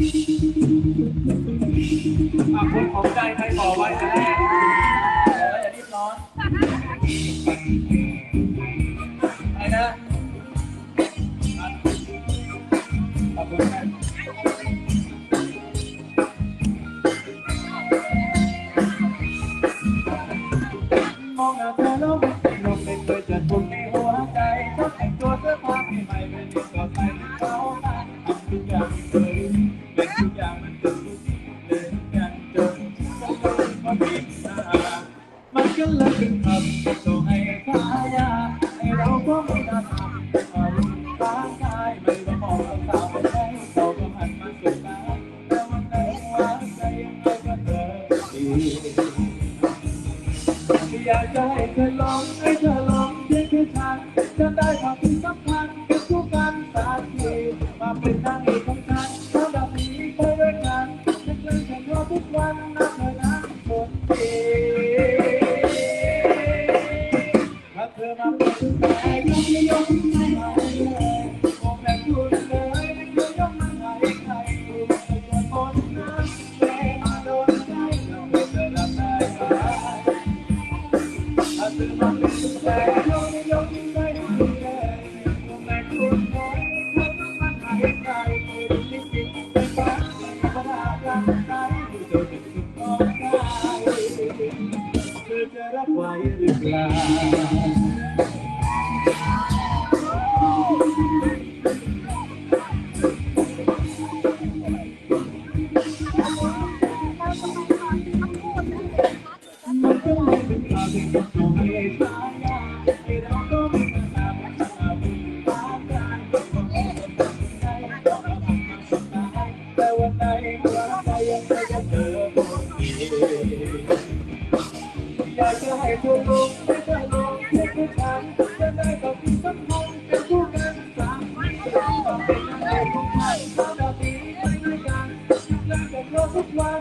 อะคนของใจใครต่อไว้จะแรกอย่ารีบร้อนอะไรนะขอบคุณครับ กันแล้วกันครับต่อให้ขายาให้เราก็ไม่น่าทำมาลุ้นร่างกายไม่ต้องมองสาวไม่ได้เราก็หันมาสน้จแต่วันไหนวางใจยังไงก็เธอดีอยากจะให้เธอลองให้เธอลองเพียงแค่ฉันจะได้ความที่สัำคัญ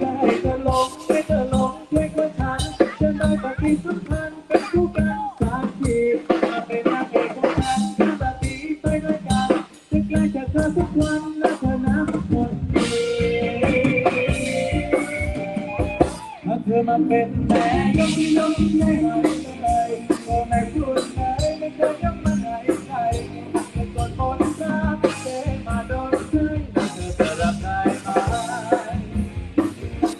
จะให้เธอหลงให้เธอหลงช่วยเธอฉัจะได้ปฏิสัมพันเป็นคู่กันสักทีมาเป็นนาเอกของฉันคือแบบนี้ไปด้ยกันจะใกล้จะเธอทุกวันและเธอนะคนดีถ้าเธอมาเป็นแม่ยกที่ยกที่ใหญ่เลยเธอไม่พูด